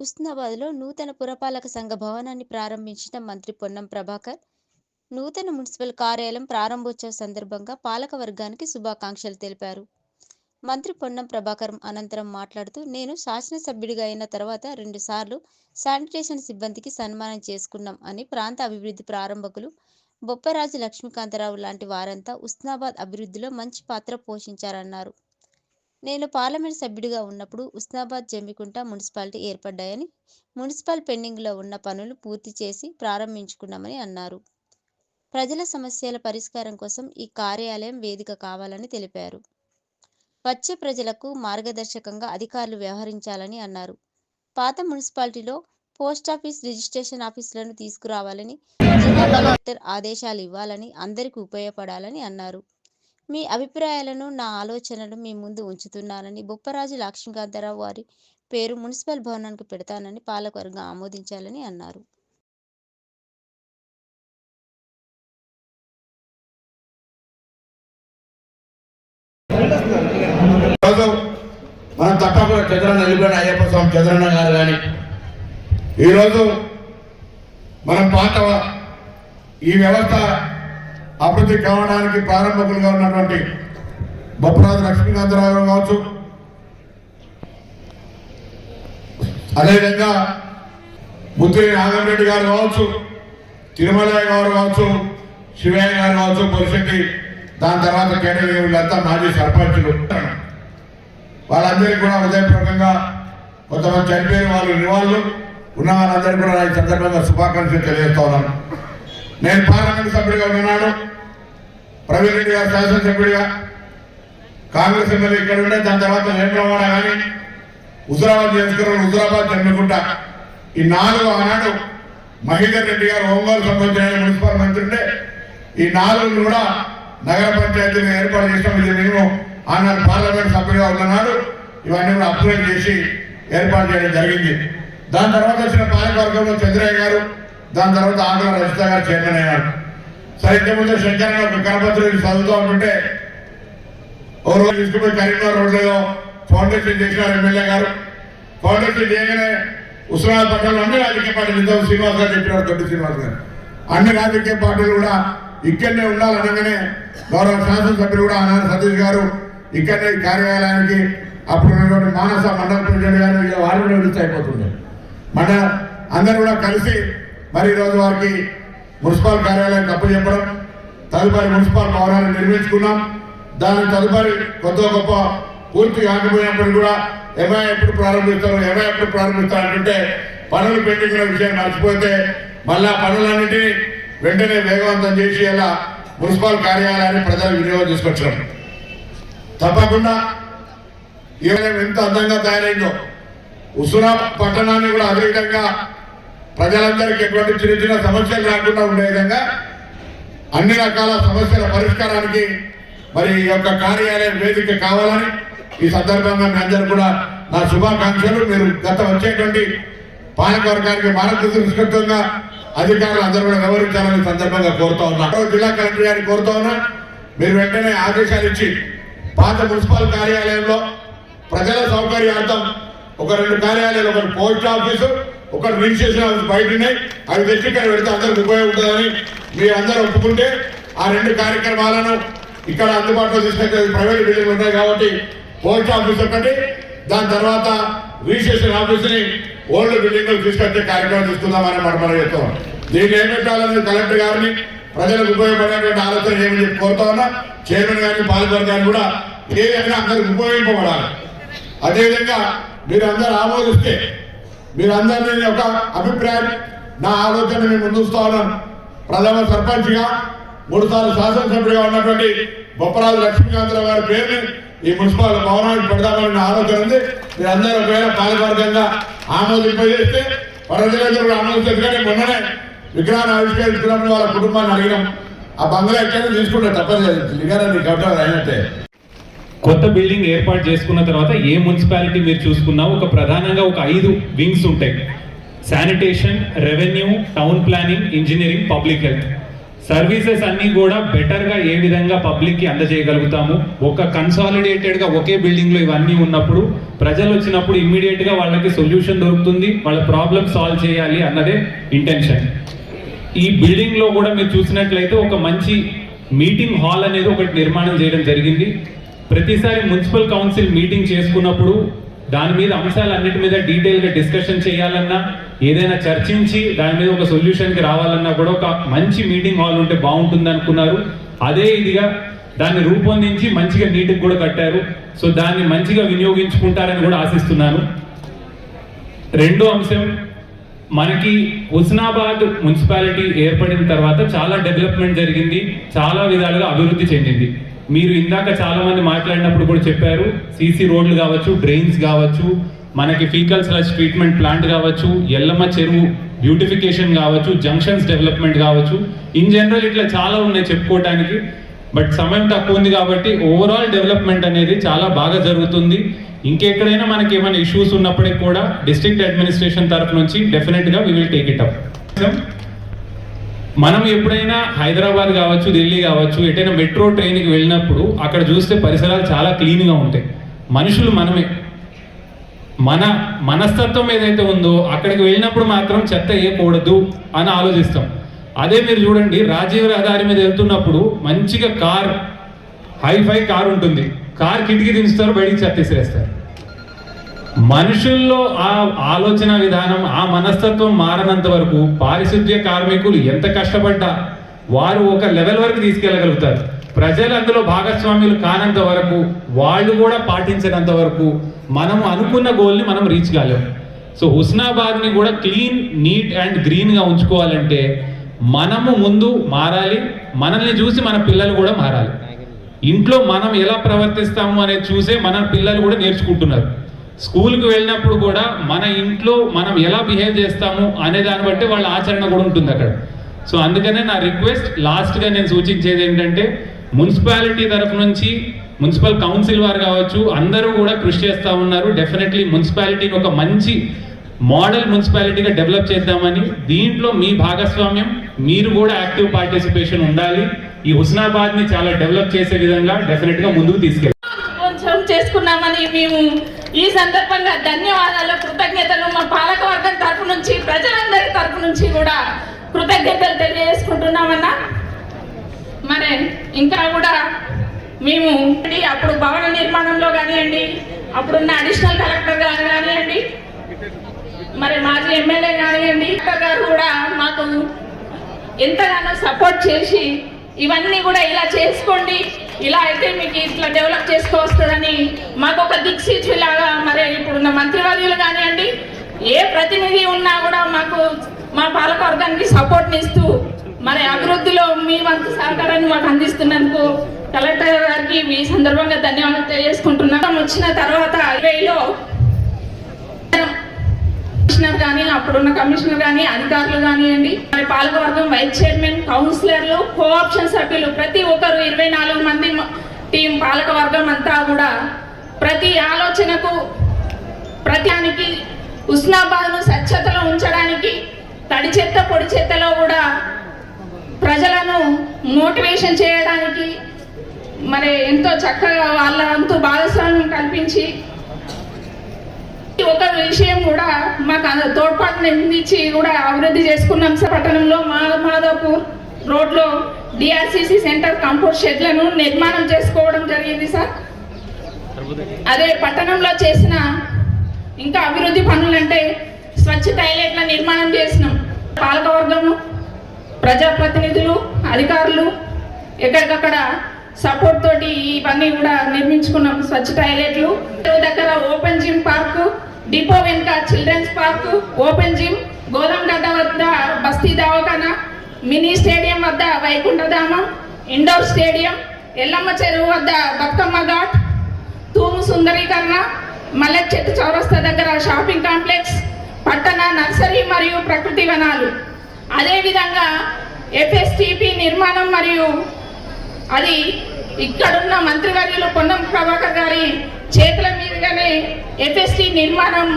ఉస్నాబాద్లో నూతన పురపాలక సంఘ భవనాన్ని ప్రారంభించిన మంత్రి పొన్నం ప్రభాకర్ నూతన మున్సిపల్ కార్యాలయం ప్రారంభోత్సవ సందర్భంగా పాలక వర్గానికి శుభాకాంక్షలు తెలిపారు. మంత్రి పొన్నం ప్రభాకర్ అనంతరం మాట్లాడుతూ నేను శాసనసభ్యుడిగా అయిన తర్వాత రెండుసార్లు శానిటేషన్ సిబ్బందికి సన్మానం చేసుకున్నాం అని ప్రాంత అభివృద్ధి ప్రారంభకులు బొప్పరాజు లక్ష్మీకాంతరావు లాంటి వారంతా ఉస్నాబాద్ అభివృద్ధిలో మంచి పాత్ర పోషించారన్నారు. నేను పార్లమెంట్ సభ్యుడిగా ఉన్నప్పుడు ఉస్నాబాద్ జమ్మికుంట మున్సిపాలిటీ ఏర్పడ్డాయని మున్సిపల్ పెండింగ్లో ఉన్న పనులు పూర్తి చేసి ప్రారంభించుకున్నామని అన్నారు. ప్రజల సమస్యల పరిష్కారం కోసం ఈ కార్యాలయం వేదిక కావాలని తెలిపారు. వచ్చే ప్రజలకు మార్గదర్శకంగా అధికారులు వ్యవహరించాలని అన్నారు. పాత మున్సిపాలిటీలో పోస్టాఫీస్ రిజిస్ట్రేషన్ ఆఫీసులను తీసుకురావాలని జిల్లా కలెక్టర్ ఆదేశాలు ఇవ్వాలని అందరికీ ఉపయోగపడాలని అన్నారు. మీ అభిప్రాయాలను నా ఆలోచనలు మీ ముందు ఉంచుతున్నానని బొప్పరాజు లక్ష్మీకాంతారావు వారి పేరు మున్సిపల్ భవనానికి పెడతానని పాలకవర్గం ఆమోదించాలని అన్నారు. మనం తప్పకుండా చంద్రన్న వెళ్ళిపోయిన అయ్యప్ప స్వామి చంద్రన్న గారు కానీ ఈరోజు మనం పాత ఈ వ్యవస్థ అభివృద్ధి కావడానికి ప్రారంభకులుగా ఉన్నటువంటి బొప్పరాజు లక్ష్మీకాంతరావు కావచ్చు. అదేవిధంగా ముత్తిరి నాగంరెడ్డి గారు కావచ్చు తిరుమలయ్య గారు కావచ్చు శివయ్య గారు కావచ్చు పరిశక్తి దాని తర్వాత కేటగిరీ వీళ్ళంతా మాజీ సర్పంచులు వాళ్ళందరికీ కూడా హృదయపూర్వకంగా కొంతమంది చనిపోయిన వాళ్ళు నివాళులు ఉన్న వాళ్ళందరికీ కూడా ఈ సందర్భంగా శుభాకాంక్షలు తెలియజేస్తా ఉన్నాను. నేను పార్లమెంట్ సభ్యుడిగా ఉన్నాను. ప్రవీణ్ రెడ్డి గారు శాసనసభ్యుడిగా. కాంగ్రెస్ ఎమ్మెల్యే ఇక్కడ ఉండే దాని తర్వాత వేమలవాడ కానీ హుజరాబాద్ చేసుకున్న హుజరాబాద్ జన్మకుంట ఈ నాలుగు ఆనాడు మహేందర్ రెడ్డి గారు ఒంగోలు సంబంధించిన మున్సిపల్ మంత్రి ఉండే. ఈ నాలుగు కూడా నగర పంచాయతీని ఏర్పాటు చేసిన. నేను ఆనాడు పార్లమెంట్ సభ్యుడిగా ఉన్ననాడు ఇవన్నీ కూడా అప్గ్రేడ్ చేసి ఏర్పాటు చేయడం జరిగింది. దాని తర్వాత వచ్చిన పాలకవర్గంలో చంద్రయ్య గారు దాని తర్వాత ఆంధ్ర రజిత గారు చైర్మన్ అయ్యారు. సరే ఇంతకుముందు శంకరన్న ఒక చదువుతూ ఉంటుంటే ఓ రోజు తీసుకుపోయి కరీంనగర్ రోడ్లో ఫౌండేషన్ చేసినారు ఎమ్మెల్యే గారు ఫౌండేషన్ చేయగానే ఉస్మానాబాద్ పట్టణంలో అన్ని రాజకీయ పార్టీలు ఇంత శ్రీనివాస్ గారు చెప్పినారు దొడ్డి శ్రీనివాస్ గారు. అన్ని రాజకీయ పార్టీలు కూడా ఇక్కడనే ఉండాలనగానే గౌరవ శాసనసభ్యులు కూడా ఆనాడు సతీష్ గారు ఇక్కడనే కార్యాలయానికి అప్పుడు ఉన్నటువంటి మానస మండల ప్రెసిడెంట్ గారు వాళ్ళు వారు కూడా విడుదల మండల అందరూ కూడా కలిసి మరి ఈరోజు వారికి మున్సిపల్ కార్యాలయం కప్పు చెప్పడం తదుపరి మున్సిపల్ భవనాన్ని నిర్మించుకున్నాం. దాని తదుపరి కొత్త గొప్ప పూర్తి కాకపోయినప్పుడు కూడా ఎవై ఎప్పుడు ప్రారంభిస్తారు ఎవై ఎప్పుడు ప్రారంభిస్తారు అంటే పనులు పెండింగ్ విషయం మర్చిపోతే మళ్ళా పనులన్నింటినీ వెంటనే వేగవంతం చేసి అలా మున్సిపల్ కార్యాలయాన్ని ప్రజలు వినియోగం తీసుకొచ్చాం తప్పకుండా ఈ ఎంత అందంగా తయారైందో. ఉసురా పట్టణాన్ని కూడా అదే విధంగా ప్రజలందరికీ ఎటువంటి చిన్న చిన్న సమస్యలు రాకుండా ఉండే విధంగా అన్ని రకాల సమస్యల పరిష్కారానికి మరి ఈ యొక్క కార్యాలయం వేదిక కావాలని ఈ సందర్భంగా మీ అందరూ కూడా నా శుభాకాంక్షలు. మీరు గత వచ్చేటువంటి పాలకవర్గానికి మార్గదర్శకత్వంగా అధికారులు అందరూ కూడా వ్యవహరించాలని సందర్భంగా కోరుతా ఉన్నా. జిల్లా కలెక్టర్ గారిని కోరుతా ఉన్నా మీరు వెంటనే ఆదేశాలు ఇచ్చి పాత మున్సిపల్ కార్యాలయంలో ప్రజల సౌకర్యార్థం ఒక రెండు కార్యాలయాలు ఒక పోస్ట్ ఆఫీసు ఒకటి రిజిస్ట్రేషన్ ఆఫీస్ బయట ఉన్నాయి. అవి తెచ్చి ఇక్కడ పెడితే అందరికి ఉపయోగపడుతుందని మీరు అందరూ ఒప్పుకుంటే ఆ రెండు కార్యక్రమాలను ఇక్కడ అందుబాటులో తీసుకొచ్చే ప్రైవేట్ బిల్డింగ్ ఉంటాయి కాబట్టి పోస్ట్ ఆఫీస్ ఒకటి దాని తర్వాత రిజిస్ట్రేషన్ ఆఫీస్ని ఓల్డ్ బిల్డింగ్ తీసుకొచ్చే కార్యక్రమం తీసుకుందామని మనం మనం చెప్తాం దీన్ని ఏం పెట్టాలని కలెక్టర్ గారిని ప్రజలకు ఉపయోగపడేటువంటి ఆలోచన ఏమని చెప్పి కోరుతా ఉన్నా చైర్మన్ గారిని పాల్గొని గారిని కూడా ఏదైనా అందరికి ఉపయోగింపబడాలి. అదేవిధంగా మీరు అందరు ఆమోదిస్తే మీరందరినీ ఒక అభిప్రాయం నా ఆలోచన నేను ముందుస్తా ఉన్నాను. ప్రథమ సర్పంచ్గా మూడు సార్లు శాసనసభ్యుడిగా ఉన్నటువంటి బొప్పరాజు లక్ష్మీకాంతరావు గారి పేరుని ఈ మున్సిపల్ భవనానికి పెడదామని ఆలోచన ఉంది. మీరందరూ ఒకవేళ పాలకవర్గంగా ఆమోదింపజేస్తే ప్రజలందరూ కూడా ఆమోదించారు కానీ మొన్ననే విగ్రహాన్ని ఆవిష్కరించుకున్నప్పుడు వాళ్ళ కుటుంబాన్ని అడిగినాం. ఆ బంగ్లా ఎక్కడ తీసుకుంటే తప్పలేదు నీ కట్టడం అయినట్టే. కొత్త బిల్డింగ్ ఏర్పాటు చేసుకున్న తర్వాత ఏ మున్సిపాలిటీ మీరు చూసుకున్నా ఒక ప్రధానంగా ఒక ఐదు వింగ్స్ ఉంటాయి. Sanitation revenue town planning engineering public health. Services అన్నీ కూడా బెటర్గా ఏ విధంగా పబ్లిక్కి అందజేయగలుగుతాము? ఒక కన్సాలిడేటెడ్గా ఒకే బిల్డింగ్లో ఇవన్నీ ఉన్నప్పుడు ప్రజలు వచ్చినప్పుడు ఇమ్మీడియట్గా వాళ్ళకి సొల్యూషన్ దొరుకుతుంది వాళ్ళ ప్రాబ్లమ్ సాల్వ్ చేయాలి అన్నదే ఇంటెన్షన్. ఈ బిల్డింగ్లో కూడా మీరు చూసినట్లయితే ఒక మంచి మీటింగ్ హాల్ అనేది ఒకటి నిర్మాణం చేయడం జరిగింది. ప్రతిసారి మున్సిపల్ కౌన్సిల్ మీటింగ్ చేసుకున్నప్పుడు దాని మీద అంశాలన్నిటి మీద డీటెయిల్గా డిస్కషన్ చేయాలన్నా ఏదైనా చర్చించి దాని మీద ఒక సొల్యూషన్కి రావాలన్నా కూడా ఒక మంచి మీటింగ్ హాల్ ఉంటే బాగుంటుంది అనుకున్నారు అదే ఇదిగా దాన్ని రూపొందించి మంచిగా నీటికి కూడా కట్టారు. సో దాన్ని మంచిగా వినియోగించుకుంటారని కూడా ఆశిస్తున్నాను. రెండో అంశం మనకి హుస్నాబాద్ మున్సిపాలిటీ ఏర్పడిన తర్వాత చాలా డెవలప్మెంట్ జరిగింది. చాలా విధాలుగా అభివృద్ధి చెందింది. మీరు ఇందాక చాలా మంది మాట్లాడినప్పుడు కూడా చెప్పారు సీసీ రోడ్లు కావచ్చు డ్రైన్స్ కావచ్చు మనకి ఫీకల్ స్లజ్ ట్రీట్మెంట్ ప్లాంట్ కావచ్చు ఎల్లమ్మ చెరువు బ్యూటిఫికేషన్ కావచ్చు జంక్షన్స్ డెవలప్మెంట్ కావచ్చు. ఇన్ జనరల్ ఇట్లా చాలా ఉన్నాయి చెప్పుకోవటానికి బట్ సమయం తక్కువ ఉంది కాబట్టి ఓవరాల్ డెవలప్మెంట్ అనేది చాలా బాగా జరుగుతుంది. ఇంకెక్కడైనా మనకి ఏమైనా ఇష్యూస్ ఉన్నప్పటికీ కూడా డిస్ట్రిక్ట్ అడ్మినిస్ట్రేషన్ తరఫు నుంచి డెఫినెట్గా we will take it up మనం ఎప్పుడైనా హైదరాబాద్ కావచ్చు ఢిల్లీ కావచ్చు ఎటైనా మెట్రో ట్రైన్కి వెళ్ళినప్పుడు అక్కడ చూస్తే పరిసరాలు చాలా క్లీన్గా ఉంటాయి. మనుషులు మనమే. మన మనస్తత్వం ఏదైతే ఉందో అక్కడికి వెళ్ళినప్పుడు మాత్రం చెత్త వేయకూడదు అని ఆలోచిస్తాం. అదే మీరు చూడండి రాజీవ్ రహదారి మీద వెళ్తున్నప్పుడు మంచిగా కార్ హైఫై కార్ ఉంటుంది. కార్ కిటికీ దించుతారు బయటికి చెత్త విసిరేస్తారు మనుషుల్లో ఆ ఆలోచన విధానం ఆ మనస్తత్వం మారనంత వరకు పారిశుద్ధ్య కార్మికులు ఎంత కష్టపడ్డా వారు ఒక లెవెల్ వరకు తీసుకెళ్ళగలుగుతారు. ప్రజలు అందులో భాగస్వాములు కానంత వరకు వాళ్ళు కూడా పాటించినంత వరకు మనం అనుకున్న గోల్ని మనం రీచ్ కాలేము సో హుస్నాబాద్ని కూడా క్లీన్ నీట్ అండ్ గ్రీన్గా ఉంచుకోవాలంటే మనము ముందు మారాలి మనల్ని చూసి మన పిల్లలు కూడా మారాలి. ఇంట్లో మనం ఎలా ప్రవర్తిస్తాము అనేది చూసే మన పిల్లలు కూడా నేర్చుకుంటున్నారు. స్కూల్కి వెళ్ళినప్పుడు కూడా మన ఇంట్లో మనం ఎలా బిహేవ్ చేస్తాము అనే దాన్ని బట్టి వాళ్ళ ఆచరణ కూడా ఉంటుంది అక్కడ. సో అందుకనే నా రిక్వెస్ట్ లాస్ట్గా నేను సూచించేది ఏంటంటే మున్సిపాలిటీ తరఫు నుంచి మున్సిపల్ కౌన్సిల్ వారు కావచ్చు అందరూ కూడా కృషి చేస్తూ ఉన్నారు. డెఫినెట్లీ మున్సిపాలిటీని ఒక మంచి మోడల్ మున్సిపాలిటీగా డెవలప్ చేద్దామని దీంట్లో మీ భాగస్వామ్యం మీరు కూడా యాక్టివ్ పార్టిసిపేషన్ ఉండాలి. ఈ హుస్నాబాద్ని చాలా డెవలప్ చేసే విధంగా డెఫినెట్గా ముందుకు తీసుకెళ్ళాలి చేసుకున్నామని మేము ఈ సందర్భంగా ధన్యవాదాలు. కృతజ్ఞతలు మా పాలక వర్గం తరపు నుంచి ప్రజలందరి తరపు నుంచి కూడా కృతజ్ఞతలు తెలియజేసుకుంటున్నామన్నా. మరి ఇంకా కూడా మేము అప్పుడు భవన నిర్మాణంలో కానివ్వండి అప్పుడున్న అడిషనల్ కలెక్టర్ గారు కానివ్వండి మరి మాజీ ఎమ్మెల్యే కానివ్వండి కలెక్టర్ గారు కూడా మాకు ఎంతగానో సపోర్ట్ చేసి ఇవన్నీ కూడా ఇలా చేసుకోండి. ఇలా అయితే మీకు ఇట్లా డెవలప్ చేసుకోవస్తుందని మాకు ఒక దిక్సూచిలాగా మరి ఇప్పుడున్న మంత్రివర్యులు కానివ్వండి ఏ ప్రతినిధి ఉన్నా కూడా మాకు మా పాలకవర్గానికి సపోర్ట్ని ఇస్తూ మరి అభివృద్ధిలో మీ వంతు సహకారాన్ని మాకు అందిస్తున్నందుకు కలెక్టర్ గారికి ఈ సందర్భంగా ధన్యవాదాలు తెలియజేసుకుంటున్నాం. వచ్చిన తర్వాత ఇరవైలో కమిషనర్ కానీ అప్పుడున్న కమిషనర్ కానీ అధికారులు కానివ్వండి మరి పాలకవర్గం వైస్ చైర్మన్ కౌన్సిలర్లు కో ఆప్షన్ సభ్యులు ప్రతి ఒక్కరు ఇరవై నాలుగు పాలకవర్గం అంతా కూడా ప్రతి ఆలోచనకు ప్రతిదానికి ఉస్నాబాద్ను స్వచ్ఛతలో ఉంచడానికి తడి చెత్త పొడి చెత్తలో కూడా ప్రజలను మోటివేషన్ చేయడానికి మరి ఎంతో చక్కగా వాళ్ళ అంతు భాగస్వామ్యం కల్పించి ఒక విషయం కూడా మాకు అంద- తోడ్పాటుని కూడా అభివృద్ధి చేసుకున్నాం. సార్ పట్టణంలో మా మాధవపూర్ రోడ్లో డిఆర్సిసి సెంటర్ కంపోస్ట్ షెడ్లను నిర్మాణం చేసుకోవడం జరిగింది సార్. అదే పట్టణంలో చేసిన ఇంకా అభివృద్ధి పనులు అంటే స్వచ్ఛ టాయిలెట్ల నిర్మాణం చేసినాం. పాలకవర్గము ప్రజాప్రతినిధులు అధికారులు ఎక్కడికక్కడ సపోర్ట్ తోటి ఇవన్నీ కూడా నిర్మించుకున్నాం. స్వచ్ఛ టాయిలెట్లు. దగ్గర ఓపెన్ జిమ్ పార్క్ డిపో వెనుక చిల్డ్రన్స్ పార్క్ ఓపెన్ జిమ్ గోదాం గడ్డ వద్ద బస్తీ దవాఖానా మినీ స్టేడియం వద్ద వైకుంఠధామం ఇండోర్ స్టేడియం ఎల్లమ్మ చెరువు వద్ద బతుకమ్మ ఘాట్ తూము సుందరీకరణ మల్లె చెట్టు చౌరస్తా దగ్గర షాపింగ్ కాంప్లెక్స్ పట్టణ నర్సరీ మరియు ప్రకృతి వనాలు. అదేవిధంగా ఎఫ్ఎస్టిపి నిర్మాణం మరియు అది ఇక్కడున్న మంత్రివర్యులు పొన్నం ప్రభాకర్ గారి చేతుల మీదుగానే ఎఫ్ఎస్టి నిర్మాణం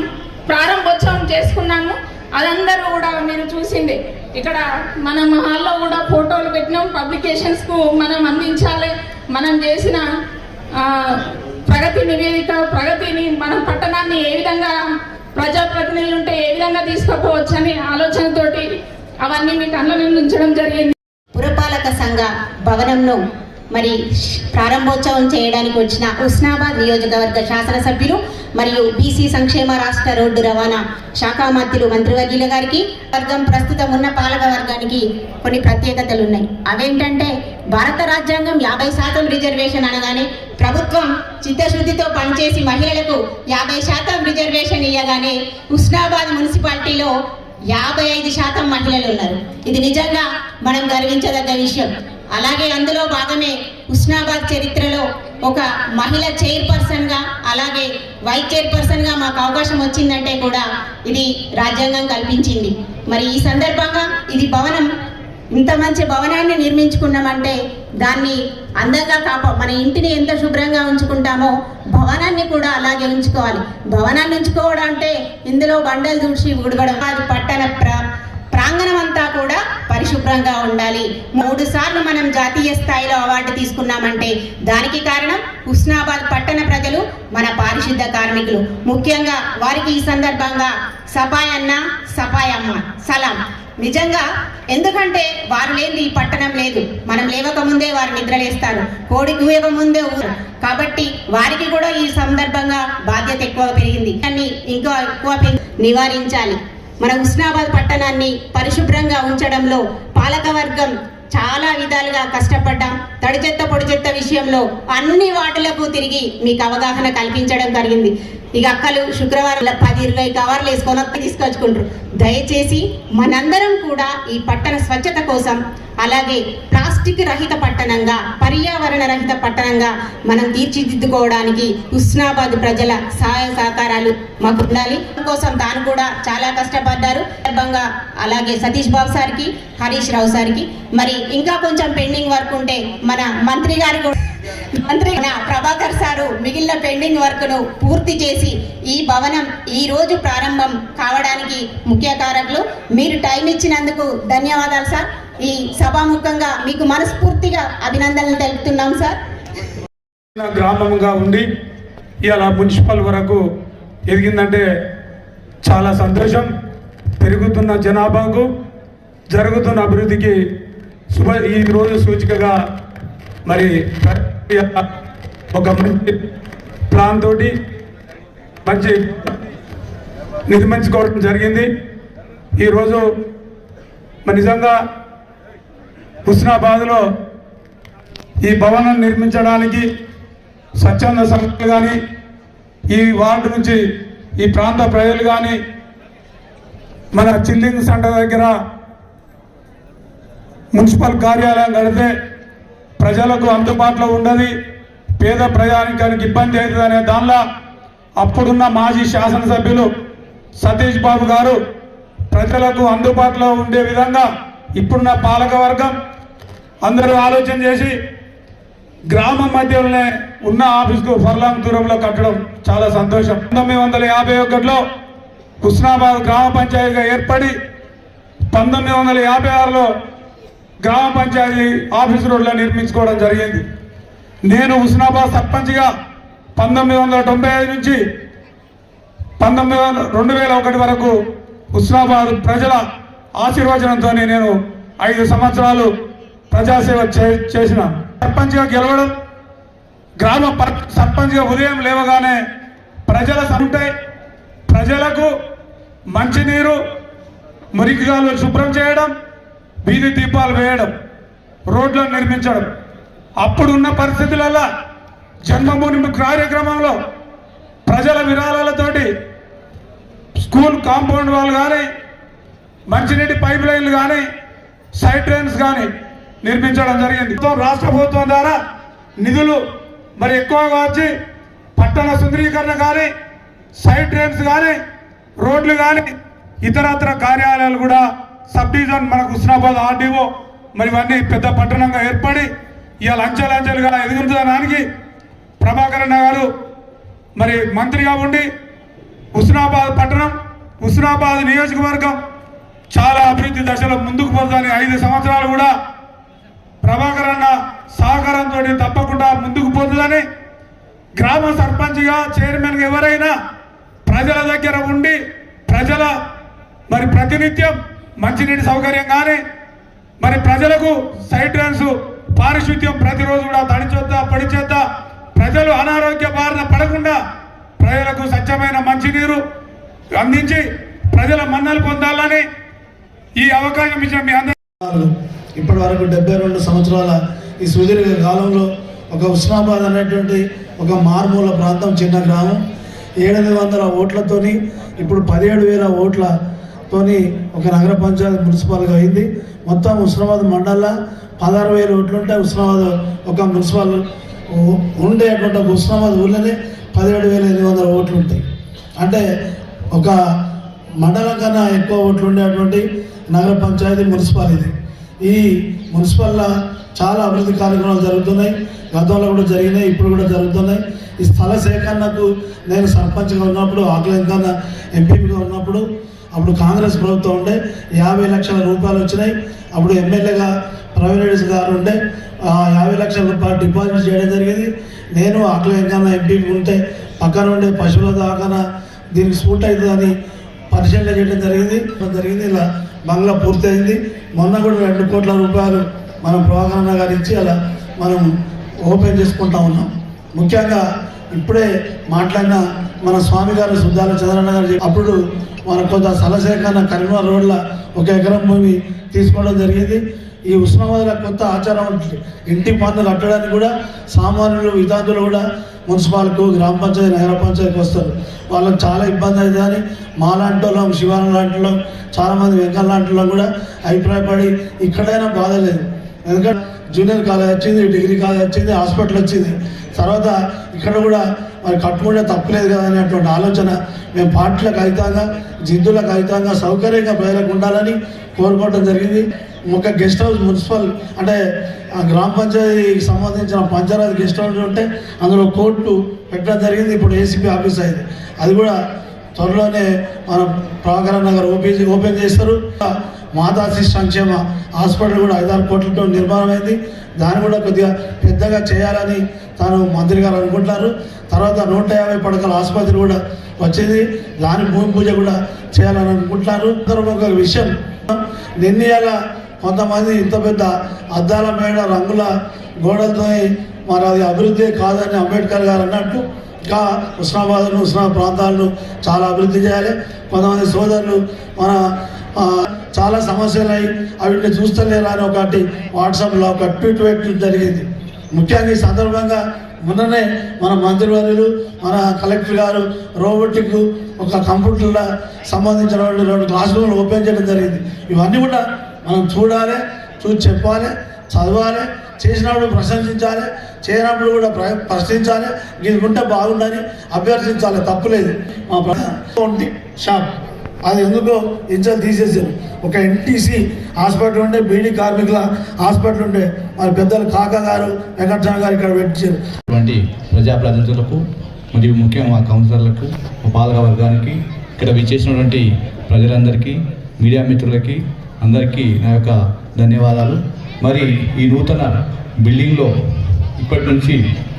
ప్రారంభోత్సవం చేసుకున్నాము అదందరూ కూడా మీరు చూసింది. ఇక్కడ మనం హాల్లో కూడా ఫోటోలు పెట్టినాం. పబ్లికేషన్స్కు మనం అందించాలి. మనం చేసిన ప్రగతి నివేదిక ప్రగతిని మనం పట్టణాన్ని ఏ విధంగా ప్రజాప్రతినిధులు ఉంటే ఏ విధంగా తీసుకుపోవచ్చు అనే ఆలోచనతోటి అవన్నీ మీ కళ్ళ ముందు జరిగింది. పురపాలక సంఘ భవనంను మరి ప్రారంభోత్సవం చేయడానికి వచ్చిన ఉస్నాబాద్ నియోజకవర్గ శాసనసభ్యులు మరియు బీసీ సంక్షేమ రాష్ట్ర రోడ్డు రవాణా శాఖ మంత్రులు మంత్రివర్యుల గారికి వర్గం ప్రస్తుతం ఉన్న పాలక వర్గానికి కొన్ని ప్రత్యేకతలు ఉన్నాయి. అవేంటంటే భారత రాజ్యాంగం యాభై శాతం రిజర్వేషన్ అనగానే ప్రభుత్వం చిత్తశుద్ధితో పనిచేసి మహిళలకు యాభై శాతం రిజర్వేషన్ ఇవ్వగానే ఉస్నాబాద్ మున్సిపాలిటీలో యాభై ఐదు శాతం మహిళలు ఉన్నారు. ఇది నిజంగా మనం గర్వించదగ్గ విషయం. అలాగే అందులో భాగమే ఉస్నాబాద్ చరిత్రలో ఒక మహిళ చైర్పర్సన్గా అలాగే వైస్ చైర్పర్సన్గా మాకు అవకాశం వచ్చిందంటే కూడా ఇది రాజ్యాంగం కల్పించింది. మరి ఈ సందర్భంగా ఇది భవనం ఇంత మంచి భవనాన్ని నిర్మించుకున్నామంటే దాన్ని అందంగా కాప మన ఇంటిని ఎంత శుభ్రంగా ఉంచుకుంటామో భవనాన్ని కూడా అలాగే ఉంచుకోవాలి. భవనాన్ని ఉంచుకోవడం అంటే ఇందులో బండలు తుడిచి ఉడగడం అది పట్టణ ప్రా ప్రాంగణం అంతా కూడా పరిశుభ్రంగా ఉండాలి. మూడు సార్లు మనం జాతీయ స్థాయిలో అవార్డు తీసుకున్నామంటే దానికి కారణం హుస్నాబాద్ పట్టణ ప్రజలు మన పారిశుద్ధ కార్మికులు. ముఖ్యంగా వారికి ఈ సందర్భంగా సపాయన్న సపాయమ్మ సలాం. నిజంగా ఎందుకంటే వారు లేని ఈ పట్టణం లేదు. మనం లేవక ముందే వారు నిద్రలేస్తారు. కోడి కూయకముందే ఊరు. కాబట్టి వారికి కూడా ఈ సందర్భంగా బాధ్యత ఎక్కువ పెరిగింది. కానీ ఇంకా ఎక్కువ నివారించాలి. మన హుస్నాబాద్ పట్టణాన్ని పరిశుభ్రంగా ఉంచడంలో పాలకవర్గం చాలా విధాలుగా కష్టపడ్డాం. తడి చెత్త పొడి చెత్త విషయంలో అన్ని వాటిలకు తిరిగి మీకు అవగాహన కల్పించడం జరిగింది. ఇక అక్కలు శుక్రవారం పది ఇరవై కవర్లు వేసుకొని తీసుకొచ్చుకుంటారు. దయచేసి మనందరం కూడా ఈ పట్టణ స్వచ్ఛత కోసం అలాగే ప్లాస్టిక్ రహిత పట్టణంగా పర్యావరణ రహిత పట్టణంగా మనం తీర్చిదిద్దుకోవడానికి హుస్నాబాద్ ప్రజల సహాయ సహకారాలు మాకు ఉండాలి. కోసం తాను కూడా చాలా కష్టపడ్డారు. సందర్భంగా అలాగే సతీష్ బాబు సార్కి హరీష్ రావు సార్కి మరి ఇంకా కొంచెం పెండింగ్ వర్క్ ఉంటే మన మంత్రి గారు కూడా మంత్రి ప్రభాకర్ సారు మిగిలిన పెండింగ్ వర్క్ను పూర్తి చేసి ఈ భవనం ఈ రోజు ప్రారంభం కావడానికి ముఖ్య కారకులు. మీరు టైం ఇచ్చినందుకు ధన్యవాదాలు సార్. ఈ సభాముఖంగా మీకు మనస్ఫూర్తిగా అభినందనలు తెలుపుతున్నాం సార్. గ్రామంగా ఉండి ఇలా మున్సిపల్ వరకు ఎదిగిందంటే చాలా సంతోషం. పెరుగుతున్న జనాభాకు జరుగుతున్న అభివృద్ధికి శుభ ఈ రోజు సూచికగా మరి ఒక మంచి ప్లాన్ తోటి మంచి నిర్మించుకోవడం జరిగింది. ఈరోజు నిజంగా హుస్నాబాద్లో ఈ భవనం నిర్మించడానికి స్వచ్ఛంద సంస్థలు కానీ ఈ వార్డు నుంచి ఈ ప్రాంత ప్రజలు కానీ మన చిల్లింగ్ సెంటర్ దగ్గర మున్సిపల్ కార్యాలయం కడితే ప్రజలకు అందుబాటులో ఉండదు పేద ప్రజానికానికి ఇబ్బంది అవుతుంది అనే దానిలో అప్పుడున్న మాజీ శాసనసభ్యులు సతీష్ బాబు గారు ప్రజలకు అందుబాటులో ఉండే విధంగా ఇప్పుడున్న పాలక వర్గం అందరూ ఆలోచన చేసి గ్రామ మధ్యలోనే ఉన్న ఆఫీస్కు ఫర్లాంగ్ దూరంలో కట్టడం చాలా సంతోషం. పంతొమ్మిది వందల యాభై ఒకటిలో హుస్నాబాద్ గ్రామ పంచాయతీగా ఏర్పడి పంతొమ్మిది వందల యాభై ఆరులో గ్రామ పంచాయతీ ఆఫీస్ రోడ్లో నిర్మించుకోవడం జరిగింది. నేను హుస్నాబాద్ సర్పంచ్గా పంతొమ్మిది వందల తొంభై ఐదు నుంచి పంతొమ్మిది వందల రెండు వేల ఒకటి వరకు హుస్నాబాద్ ప్రజల ఆశీర్వచనంతో నేను ఐదు సంవత్సరాలు ప్రజాసేవ చే చేసిన సర్పంచ్గా గెలవడం గ్రామ సర్పంచ్గా ఉదయం లేవగానే ప్రజల ఉంటాయి ప్రజలకు మంచినీరు మురికిగాలు శుభ్రం చేయడం వీధి దీపాలు వేయడం రోడ్లను నిర్మించడం. అప్పుడున్న పరిస్థితులలో జన్మభూమి కార్యక్రమంలో ప్రజల విరాళాలతోటి స్కూల్ కాంపౌండ్ వాళ్ళు కానీ మంచినీటి పైప్ లైన్లు కానీ సైడ్ డ్రైన్స్ కానీ నిర్మించడం జరిగింది. రాష్ట్ర ప్రభుత్వం ద్వారా నిధులు మరి ఎక్కువగా వచ్చి పట్టణ సుందరీకరణ కానీ సైడ్ డ్రైన్స్ కానీ రోడ్లు కానీ ఇతరత్ర కార్యాలయాలు కూడా సబ్ డివిజన్ మనకు హుస్నాబాద్ ఆర్డీఓ మరి ఇవన్నీ పెద్ద పట్టణంగా ఏర్పడి ఇవాళ అంచెలంచెలుగా ఎదుగుతున్నదానికి ప్రభాకరణ గారు మరి మంత్రిగా ఉండి హుస్నాబాద్ పట్టణం హుస్నాబాద్ నియోజకవర్గం చాలా అభివృద్ధి దశలో ముందుకు పోతుందని ఐదు సంవత్సరాలు కూడా ప్రభాకర్ అన్న సహకారంతో తప్పకుండా ముందుకు పోతుందని గ్రామ సర్పంచ్గా చైర్మన్గా ఎవరైనా ప్రజల దగ్గర ఉండి ప్రజల మరి ప్రతినిత్యం మంచినీటి సౌకర్యం కానీ మరి ప్రజలకు సైడ్ డ్రైన్స్ పారిశుద్ధ్యం ప్రతిరోజు కూడా తడిచొద్దా పడిచేద్దా ప్రజలు అనారోగ్య బారిన పడకుండా ప్రజలకు స్వచ్ఛమైన మంచినీరు అందించి ప్రజల మన్నలు పొందాలని ఈ అవకాశం ఇచ్చిన మీ అందరూ ఇప్పటి వరకు డెబ్బై రెండు సంవత్సరాల ఈ సుదీర్ఘ కాలంలో ఒక ఉస్మాబాద్ అనేటువంటి ఒక మారుమూల ప్రాంతం చిన్న గ్రామం. ఏడెనిమిది వందల ఓట్లతోని ఇప్పుడు పదిహేడు వేల ఓట్లతోని ఒక నగర పంచాయతీ మున్సిపాల్గా అయింది. మొత్తం ఉస్మాబాద్ మండల్లో పదహారు వేల ఓట్లుంటే ఉస్మాబాద్ ఒక మున్సిపల్ ఉండేటువంటి ఒక ఉస్మాబాద్ ఊళ్ళోనే పదిహేడు వేల ఎనిమిది వందల ఓట్లు ఉంటాయి అంటే ఒక మండలం కన్నా ఎక్కువ ఓట్లు ఉండేటువంటి నగర పంచాయతీ మున్సిపాలిటీ ఈ మున్సిపల్లో చాలా అభివృద్ధి కార్యక్రమాలు జరుగుతున్నాయి. గతంలో కూడా జరిగినాయి ఇప్పుడు కూడా జరుగుతున్నాయి. ఈ స్థల సేకరణకు నేను సర్పంచ్గా ఉన్నప్పుడు ఆకలి ఎంపీగా ఉన్నప్పుడు అప్పుడు కాంగ్రెస్ ప్రభుత్వం ఉండే యాభై లక్షల రూపాయలు వచ్చినాయి. అప్పుడు ఎమ్మెల్యేగా ప్రవీణ్ రెడ్డి గారు ఉండే యాభై లక్షల రూపాయలు డిపాజిట్ చేయడం జరిగింది. నేను ఆకలి కన్నా ఎంపీ ఉంటే పక్కన ఉండే పశువుల దాకా దీనికి సూట్ అవుతుందని పరిశీలన చేయడం జరిగింది. జరిగింది ఇలా బంగ్లా పూర్తయింది. మొన్న కూడా రెండు కోట్ల రూపాయలు మనం ప్రభాకరణ గారు ఇచ్చి అలా మనం ఓపెన్ చేసుకుంటా ఉన్నాం ముఖ్యంగా ఇప్పుడే మాట్లాడిన మన స్వామి గారు సుద్దాల చంద్రన్న గారు అప్పుడు మన కొంత సలసేకరణ కరీంనగర్ రోడ్ల ఒక ఎకరం భూమి తీసుకోవడం జరిగింది ఈ ఉస్మానాబాద్లో కొత్త ఆచారం ఉంటుంది. ఇంటి పన్ను కట్టడానికి కూడా సామాన్యులు విధాంతులు కూడా మున్సిపాలిటీ గ్రామ పంచాయతీ నగర పంచాయతీకి వస్తారు. వాళ్ళకి చాలా ఇబ్బంది అవుతుందని మా లాంటి వాళ్ళం శివాన లాంటి వాళ్ళం చాలామంది వెంకల్ లాంటి వాళ్ళం కూడా అభిప్రాయపడి ఇక్కడైనా బాధ లేదు. ఎందుకంటే జూనియర్ కాలేజ్ వచ్చింది డిగ్రీ కాలేజ్ వచ్చింది హాస్పిటల్ వచ్చింది. తర్వాత ఇక్కడ కూడా మరి కట్టుకుంటే తప్పలేదు కదా అనేటువంటి ఆలోచన మేము పార్టీలకు అయితంగా జిద్దులకు అయితంగా సౌకర్యంగా ప్రజలకు ఉండాలని కోరుకోవడం జరిగింది. ఒక గెస్ట్ హౌస్ మున్సిపల్ అంటే గ్రామ పంచాయతీకి సంబంధించిన పంచాయతీ గెస్ట్ హౌస్ ఉంటే అందులో కోర్టు పెట్టడం జరిగింది. ఇప్పుడు ఏసీపీ ఆఫీస్ అయింది. అది కూడా త్వరలోనే మన ప్రభాకర్ నగర్ ఓపీజీ ఓపెన్ చేస్తారు మాతా శిశు సంక్షేమ హాస్పిటల్ కూడా ఐదారు కోట్లతో నిర్మాణం దాన్ని కూడా కొద్దిగా పెద్దగా చేయాలని తాను మంత్రి గారు అనుకుంటున్నారు. తర్వాత నూట యాభై పడకల ఆసుపత్రి కూడా వచ్చింది. దాని భూమి పూజ కూడా చేయాలని అనుకుంటున్నారు. అందరం ఒక విషయం. నిర్ణయాల కొంతమంది ఇంత పెద్ద అద్దాల మేడ రంగుల గోడలతో మరి అది అభివృద్ధి కాదని అంబేద్కర్ గారు అన్నట్టు ఇంకా ఉస్మాబాద్ను ఉస్మా ప్రాంతాలను చాలా అభివృద్ధి చేయాలి. కొంతమంది సోదరులు మన చాలా సమస్యలు అయి అవిటిని చూస్తలేరా అని ఒకటి వాట్సాప్లో ఒక ట్వీట్ పెట్టడం జరిగింది. ముఖ్యంగా ఈ సందర్భంగా మొన్ననే మన మంత్రివర్యులు మన కలెక్టర్ గారు రోబోటిక్ ఒక కంప్యూటర్ల సంబంధించిన వాళ్ళు రెండు క్లాస్ రూమ్లు ఓపెన్ చేయడం జరిగింది. ఇవన్నీ కూడా మనం చూడాలి చూసి చెప్పాలి చదవాలి చేసినప్పుడు ప్రశంసించాలి చేయనప్పుడు కూడా ప్ర ప్రశ్నించాలి ఇది ఉంటే బాగుండని అభ్యర్థించాలి తప్పులేదు మా ప్ర- ఉంది. షాప్. అది ఎందుకో ఇన్ఛార్జ్ తీసేసారు ఒక ఎన్టీసీ హాస్పిటల్ ఉండే బీడీ కార్మికుల హాస్పిటల్ ఉండే మరి పెద్దలు కాక గారు వెంకటస్వామి గారు ఇక్కడ పెట్టించారు. అటువంటి ప్రజాప్రతినిధులకు మరియు ముఖ్యంగా మా కౌన్సిలర్లకు మా పాలక వర్గానికి ఇక్కడ విచ్చేసినటువంటి ప్రజలందరికీ మీడియా మిత్రులకి అందరికీ నా యొక్క ధన్యవాదాలు. మరి ఈ నూతన బిల్డింగ్లో ఇప్పటి నుంచి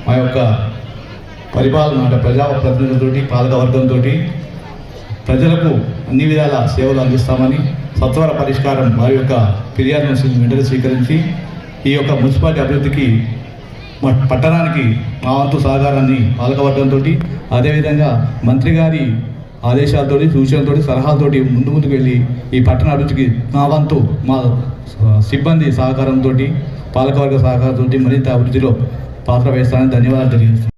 మా యొక్క పరిపాలన అంటే ప్రజాప్రతినిధులతోటి పాలక వర్గంతో ప్రజలకు అన్ని విధాల సేవలు అందిస్తామని సత్వర పరిష్కారం వారి యొక్క ఫిర్యాదును వెంటనే స్వీకరించి ఈ యొక్క మున్సిపాలిటీ అభివృద్ధికి మా పట్టణానికి మా వంతు సహకారాన్ని పాలకవర్గంతో అదేవిధంగా మంత్రి గారి ఆదేశాలతోటి సూచనలతోటి సలహాలతోటి ముందు ముందుకు వెళ్ళి ఈ పట్టణ అభివృద్ధికి మా వంతు మా సిబ్బంది సహకారంతో పాలకవర్గ సహకారంతో మరింత అభివృద్ధిలో పాత్ర వేస్తానని ధన్యవాదాలు తెలియజేస్తాను